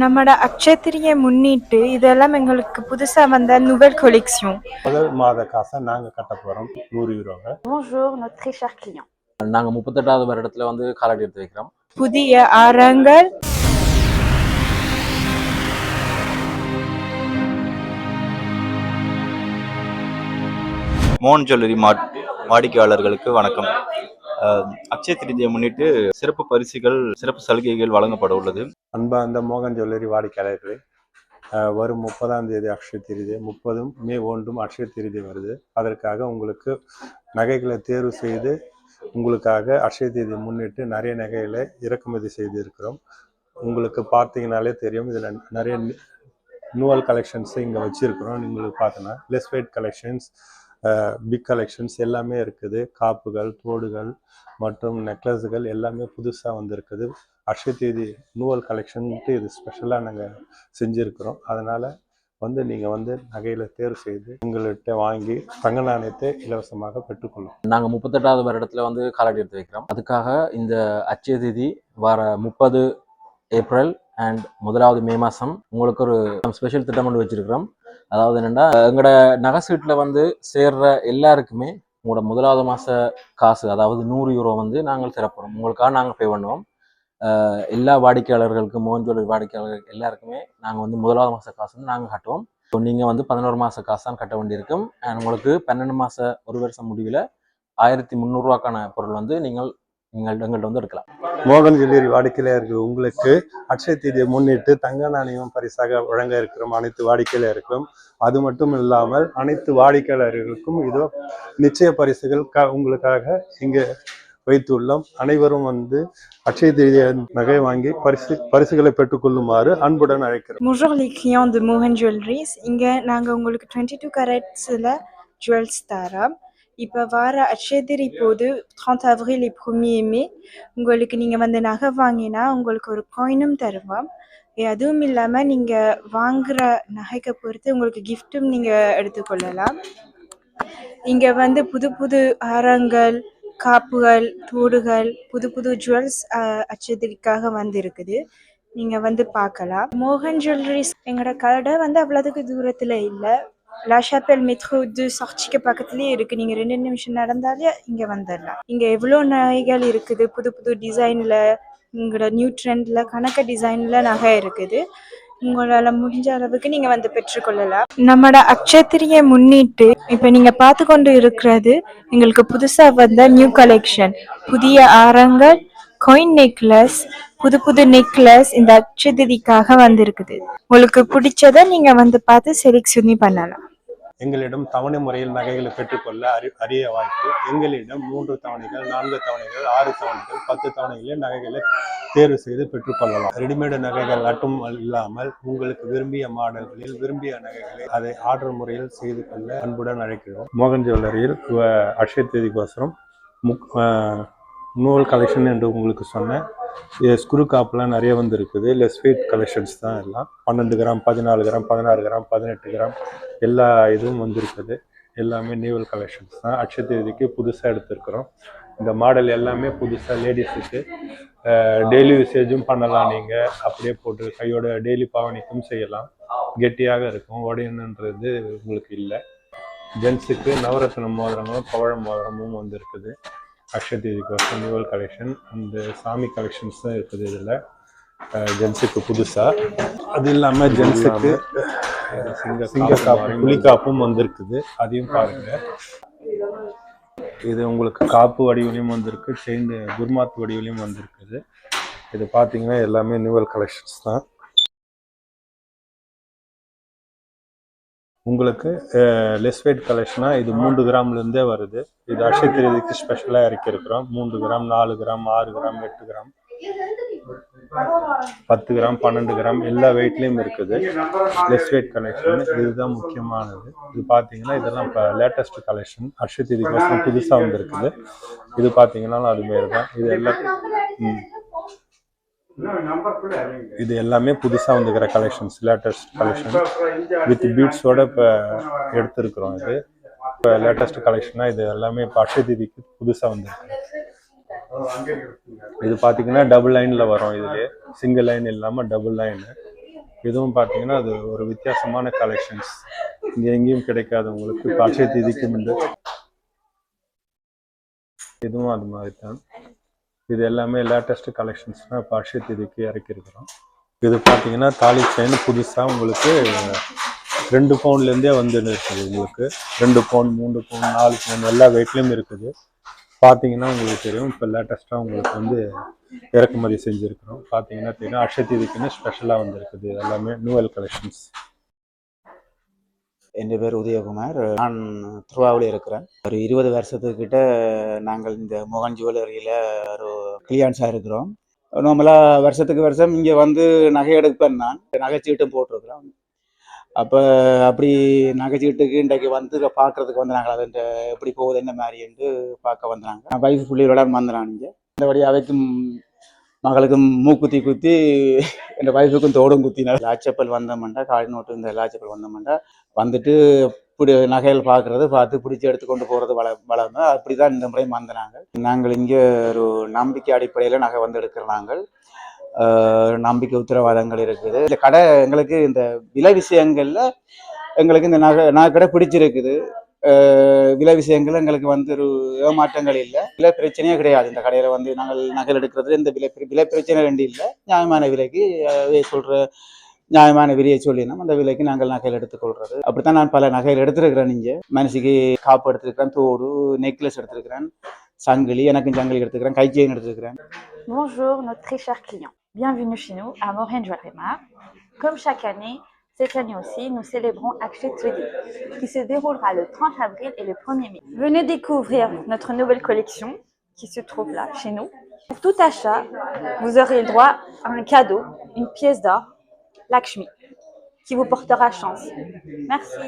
நம்மட அக்ஷத்திரியை முன்னிட்டு இதெல்லாம் எங்களுக்கு புதுசா வந்த நுவல் கொலெக்ஷன் முதல் மாத காசை நாங்கள் கட்ட போகிறோம் நூறு யூரோவை Bonjour, notre très cher client. நாங்கள் முப்பத்தெட்டாவது வருடத்துல வந்து காலடி எடுத்து வைக்கிறோம். புதிய ஆரங்கள். மோகன் ஜுவல்லரி மார்ட் வாடிக்கையாளர்களுக்கு வணக்கம். அக்ஷய திருதியை முன்னிட்டு சிறப்பு பரிசுகள் சிறப்பு சலுகைகள் வழங்கப்பட உள்ளது. அன்பார்ந்த மோகன் ஜுவல்லரி வாடிக்கையாளர்களே வரும் முப்பதாம் தேதி அக்ஷய திருதி முப்பதும் மே ஒன்றும் அக்ஷய திருதி வருது. அதற்காக உங்களுக்கு நகைகளை தேர்வு செய்து உங்களுக்காக அக்ஷய தேதி முன்னிட்டு நிறைய நகைகளை இறக்குமதி செய்து இருக்கிறோம் உங்களுக்கு பார்த்தீங்கனாலே தெரியும் இதில் நிறைய நூவல் கலெக்ஷன்ஸ் இங்கே வச்சுருக்கிறோம். உங்களுக்கு பார்த்தோன்னா less weight collections big collections எல்லாமே இருக்குது. காப்புகள் தோடுகள் மற்றும் நெக்லஸுகள் எல்லாமே புதுசாக வந்திருக்குது. அக்ஷய தேதி நூவல் கலெக்ஷன்ட்டு இது ஸ்பெஷலாக நாங்கள் செஞ்சுருக்கிறோம். அதனால் வந்து நீங்கள் வந்து நகையில் தேர்வு செய்து உங்கள்கிட்ட வாங்கி தங்க நாணயத்தை இலவசமாக பெற்றுக்கொள்ளும். நாங்கள் முப்பத்தெட்டாவது வருடத்தில் வந்து காலடி எடுத்து வைக்கிறோம். அதுக்காக இந்த அச்சய தேதி வர முப்பது ஏப்ரல் அண்ட் முதலாவது மே மாதம் உங்களுக்கு ஒரு ஸ்பெஷல் திட்டம் ஒன்று வச்சிருக்கிறோம். அதாவது என்னென்னா எங்களோட நகைசீட்டில் வந்து சேர்ற எல்லாருக்குமே உங்களோட முதலாவது மாத காசு அதாவது நூறு யூரோ வந்து நாங்கள் திறப்புறோம் உங்களுக்காக நாங்கள் பே பண்ணுவோம். எல்லா வாடிக்கையாளர்களுக்கும் மோகன் வாடிக்கையாளர்கள் எல்லாருக்குமே நாங்கள் வந்து முதலாவது மாத காசு வந்து நாங்கள் கட்டுவோம். ஸோ நீங்கள் வந்து பதினோரு மாத காசு தான் கட்ட வேண்டியிருக்கும். அண்ட் உங்களுக்கு பன்னெண்டு மாத ஒரு வருஷம் முடிவில் ஆயிரத்தி முந்நூறுரூவாக்கான பொருள் வந்து நீங்கள் நீங்கள் எங்கள்கிட்ட வந்து எடுக்கலாம். மோகன் ஜுவல்லரி வாடிக்கையாளர்கள் உங்களுக்கு அக்ஷய தீதியை முன்னிட்டு தங்க நாணயம் பரிசாக வழங்க இருக்கிறோம் அனைத்து வாடிக்கையாளருக்கும் அது மட்டும் இல்லாமல் அனைத்து வாடிக்கையாளர்களுக்கும் இதோ நிச்சய பரிசுகள் க உங்களுக்காக இங்கே வைத்துள்ளோம். அனைவரும் வந்து அக்ஷய தீதிய நகை வாங்கி பரிசு பரிசுகளை பெற்றுக்கொள்ளுமாறு அன்புடன் அழைக்கிறோம். Bonjour les clients de Mohan Jewelries. இங்க நாங்க உங்களுக்கு டுவெண்ட்டி டூ கரட்ஸில் ஜுவல்ஸ் தரோம். இப்போ வார அக்ஷயதிரி போது 30 அவ்ரில் premier மே உங்களுக்கு நீங்கள் வந்து நகை வாங்கினா உங்களுக்கு ஒரு காயினும் தருவோம். அதுவும் இல்லாமல் நீங்கள் வாங்குகிற நகைக்கு பொறுத்து உங்களுக்கு கிஃப்ட்டும் நீங்கள் எடுத்துக்கொள்ளலாம் இங்கே வந்து புது புது ஆரங்கள் காப்புகள் தோடுகள் புது புது ஜுவல்ஸ் அச்சதிரிக்காக வந்து இருக்குது. நீங்கள் வந்து பார்க்கலாம். மோகன் ஜுவல்லரிஸ் எங்களோட கடை வந்து அவ்வளோதுக்கு தூரத்தில் இல்லை. லா ஷாப்பல் மெட்ரோ சர்ச்சுக்கு பக்கத்துலேயே இருக்குது நீங்கள் ரெண்டு நிமிஷம் நடந்தாலே இங்கே வந்துடலாம். இங்கே எவ்வளோ நகைகள் இருக்குது? புது புது டிசைனில் உங்களோட நியூ ட்ரெண்டில் கணக்க டிசைனில் நகை இருக்குது. உங்களால் முடிஞ்ச அளவுக்கு நீங்கள் வந்து பெற்றுக்கொள்ளலாம். நம்மட அக்ஷத்திரியை முன்னிட்டு இப்போ நீங்கள் பார்த்து கொண்டு இருக்கிறது எங்களுக்கு புதுசாக வந்த நியூ கலெக்ஷன் புதிய ஆரங்கள் கொயின் நெக்லஸ் புது புது நெக்லஸ் இந்த அச்சுதிதிக்காக வந்திருக்குது. உங்களுக்கு பிடிச்சதை நீங்க வந்து பார்த்து செலக்ஷனி பண்ணலாம். எங்களிடம் தவணை முறையில் நகைகளை பெற்றுக்கொள்ள அறி அரிய வாய்ப்பு. எங்களிடம் மூன்று தவணைகள் நான்கு தவணைகள் ஆறு தவணைகள் பத்து தவணைகளில் நகைகளை தேர்வு செய்து பெற்றுக்கொள்ளலாம். ரெடிமேடு நகைகள் மட்டும் இல்லாமல் உங்களுக்கு விரும்பிய மாடல்களில் விரும்பிய நகைகளை அதை ஆர்டர் முறையில் செய்து கொள்ள அன்புடன் அழைக்கிறோம். மோகன் ஜுவல்லரியில் அக்ஷய தேதிக்கோசரம் முக் நூல் கலெக்ஷன் என்று உங்களுக்கு சொன்னேன். இது ஸ்க்ரூ காப்லாம் நிறைய வந்து இருக்குது இல்லை ஸ்வீட் கலெக்ஷன்ஸ் தான் எல்லாம். பன்னெண்டு கிராம் பதினாலு கிராம் பதினாறு கிராம் பதினெட்டு கிராம் எல்லா இதுவும் வந்திருக்குது. எல்லாமே நியூவல் கலெக்ஷன்ஸ் தான். அக்ஷய தேதிக்கு புதுசாக எடுத்துருக்குறோம். இந்த மாடல் எல்லாமே புதுசாக லேடிஸுக்கு டெய்லி யூசேஜும் பண்ணலாம் நீங்கள் அப்படியே போட்டு கையோட டெய்லி பாவனைக்கும் செய்யலாம். கெட்டியாக இருக்கும். உடையணுன்றது உங்களுக்கு இல்லை. ஜென்ஸுக்கு நவரத்ன மோதிரங்களும் பவழ மோதிரமும் வந்திருக்குது. தேதிக்கு வருஷம் நியூவல் கலெக்ஷன் அந்த சாமி கலெக்ஷன்ஸ் தான் இருக்குது இதில். ஜென்ஸுக்கு புதுசாக அது இல்லாமல் ஜென்ஸுக்கு சிங்க காப்பு புலிகாப்பும் வந்திருக்குது. அதையும் பாருங்க. இது உங்களுக்கு காப்பு வடிவிலையும் வந்திருக்கு செயின் குர்மாத் வடிவிலையும் வந்திருக்குது. இது பார்த்தீங்கன்னா எல்லாமே நியூவல் கலெக்ஷன்ஸ் தான். உங்களுக்கு லெஸ் வெயிட் கலெக்ஷனாக இது மூன்று கிராம்லேருந்தே வருது. இது அக்ஷய திருதிக்கு ஸ்பெஷலாக இறக்கியிருக்கிறோம். மூன்று கிராம் நாலு கிராம் ஆறு கிராம் எட்டு கிராம் பத்து கிராம் பன்னெண்டு கிராம் எல்லா வெயிட்லேயும் இருக்குது. லெஸ் வெயிட் கலெக்ஷன் இதுதான் முக்கியமானது. இது பார்த்தீங்கன்னா இதெல்லாம் இப்போ லேட்டஸ்ட் கலெக்ஷன் அக்ஷய தேதிக்கோசரம் புதுசாக வந்திருக்குது. இது பார்த்தீங்கன்னாலும் அது மாரி தான் இது எல்லாம் ம். இது எல்லாமே புதுசாக வந்துக்கிற கலெக்ஷன்ஸ் லேட்டஸ்ட் கலெக்ஷன் வித் பீட்ஸோட இப்போ எடுத்திருக்கிறோம் இது. இப்போ லேட்டஸ்ட் கலெக்ஷனாக இது எல்லாமே இப்போ அக்ஷய தேதிக்கு புதுசாக வந்திருக்கு. இது பார்த்தீங்கன்னா டபுள் லைனில் வரும் இதுலேயே சிங்கிள் லைன் இல்லாமல் டபுள் லைனு இதுவும் பார்த்தீங்கன்னா அது ஒரு வித்தியாசமான கலெக்ஷன்ஸ் இங்கே எங்கேயும் கிடைக்காது உங்களுக்கு. இப்போ அட்சய திதிக்கு முன்பு இதுவும் அது மாதிரி தான். இது எல்லாமே லேட்டஸ்ட் கலெக்ஷன்ஸ்னால் இப்போ அட்சய திதிக்கு இறக்கியிருக்கிறோம். இது பார்த்தீங்கன்னா தாலி செயின் புதுசாக உங்களுக்கு ரெண்டு பவுண்ட்லேருந்தே வந்துன்னு இருக்குது உங்களுக்கு. ரெண்டு பவுண்ட் மூணு பவுண்ட் நாலு பவுண்ட் எல்லா வெயிட்லேயும் இருக்குது. பார்த்தீங்கன்னா உங்களுக்கு தெரியும் இப்போ லேட்டஸ்ட்டாக உங்களுக்கு வந்து இறக்குமதி செஞ்சுருக்கிறோம். பார்த்தீங்கன்னா தெரியும் அட்சய திதிக்குன்னு ஸ்பெஷலாக வந்திருக்குது. இது எல்லாமே நியூவல் கலெக்ஷன்ஸ் என் பேர் உதயகுமார். நான் திருவாவூரில் இருக்கிறேன். ஒரு இருபது வருஷத்துக்கிட்ட நாங்கள் இந்த மோகன் ஜுவல்லரியில் ஒரு கிளியான்ஸாக இருக்கிறோம். நார்மலாக வருஷத்துக்கு வருஷம் இங்கே வந்து நகை எடுப்பேன் நான். நகைச்சீட்டும் போட்டிருக்கிறோம். அப்போ அப்படி நகைச்சீட்டுக்கு இன்றைக்கு வந்து பார்க்கறதுக்கு வந்து நாங்கள் அது எப்படி போகுது என்ன மாதிரின்ட்டு பார்க்க வந்தாங்க நான் வைஃப் பிள்ளைகளோட வந்தேன் இங்கே. இந்த வழி அவைக்கும் மகளுக்கும் மூக்குத்தி குத்தி என் வயசுக்கும் தோடும் குத்தினார். லாச்சப்பல் வந்தோம்னா காடி நோட்டு இந்த லாச்சப்பல் வந்தோம்னா வந்துட்டு இப்படி நகைகள் பார்க்குறது பார்த்து பிடிச்சி எடுத்து கொண்டு போகிறது வள வளர்ந்து அப்படி தான் இந்த முறை வந்தனாங்க நாங்கள் இங்கே ஒரு நம்பிக்கை அடிப்படையில் நகை வந்து எடுக்கிற நாங்கள். நம்பிக்கை உத்தரவாதங்கள் இருக்குது. இந்த கடை எங்களுக்கு இந்த விலை விஷயங்களில் எங்களுக்கு இந்த நகை நகை கடை பிடிச்சிருக்குது. விலை விஷயங்கள் எங்களுக்கு வந்து ஒரு ஏமாற்றங்கள் இல்லை. விலை பிரச்சனையே கிடையாது. இந்த கடையில் வந்து நாங்கள் நகல் எடுக்கிறது இந்த விலை விலை பிரச்சனை ரெண்டு இல்லை. நியாயமான விலைக்கு சொல்கிற சொல்ற நியாயமான விலையை சொல்லினோம். அந்த விலைக்கு நாங்கள் நகைகள் எடுத்துக்கொள்றது. அப்படித்தான் நான் பல நகைகள் எடுத்திருக்கிறேன் இங்கே. மனசுக்கு காப்பு எடுத்திருக்கிறேன் தோடு நெக்லஸ் எடுத்திருக்கிறேன் சங்கிலி எனக்கும் சங்கிலி எடுத்துக்கிறேன் கை செயின் எடுத்துக்கிறேன் Bonjour, notre très cher client. Bienvenue chez nous à Morin Joaillerie Comme chaque année, cette année aussi, nous célébrons Akshay Tridi, qui se déroulera le 30 avril et le 1er mai. Venez découvrir notre nouvelle collection qui se trouve là, chez nous. Pour tout achat, vous aurez le droit à un cadeau, une pièce d'or, Lakshmi, qui vous portera chance. Merci.